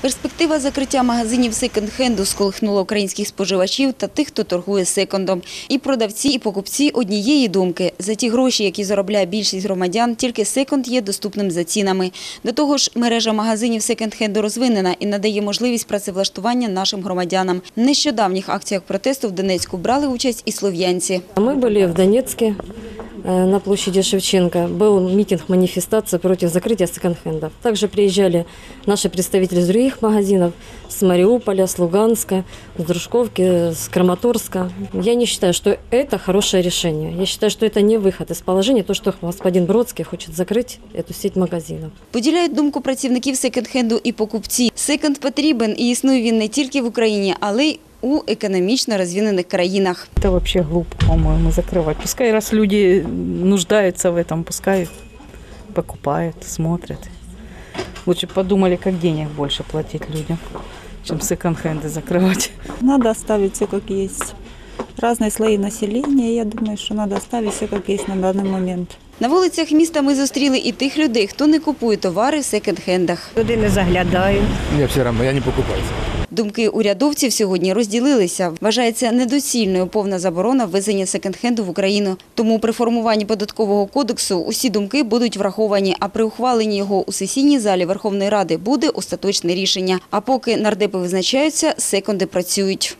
Перспектива закриття магазинів секонд-хенду сколихнула українських споживачів та тих, хто торгує секондом. І продавці, і покупці однієї думки. За ті гроші, які заробляє більшість громадян, тільки секонд є доступним за цінами. До того ж, мережа магазинів секонд-хенду розвинена і надає можливість працевлаштування нашим громадянам. В нещодавніх акціях протесту в Донецьку брали участь і слов'янці. Мы были в Донецке э, на площади Шевченко. Был митинг, манифестация против закрытия секонд-хендов. Также приезжали наши представители из других магазинов, с Мариуполя, с Луганска, с Дружковки, с Краматорска. Я не считаю, что это хорошее решение. Я считаю, что это не выход из положения, то, что господин Бродский хочет закрыть эту сеть магазинов. Поділяють думку працівників секонд-хенду і покупці. Секонд потрібен і існує він не тільки в Україні, але й у економічно розвинених країнах. Это вообще глупо, по-моему, закрывать. Пускай раз люди нуждаются в этом, пускай покупают, смотрят. Лучше б подумали, как денег больше платить людям, чем секонд-хенды закрывать. Надо оставить все как есть. Разные слои населения, я думаю, что надо оставить все как есть на данный момент. На вулицях міста ми зустріли і тих людей, хто не купує товари в секонд-хендах. Туди не заглядаю. Мне все равно, я не покупаю. Думки урядовців сьогодні розділилися. Вважається недоцільною повна заборона ввезення секонд-хенду в Україну. Тому при формуванні податкового кодексу усі думки будуть враховані, а при ухваленні його у сесійній залі Верховної Ради буде остаточне рішення. А поки нардепи визначаються, секонди працюють.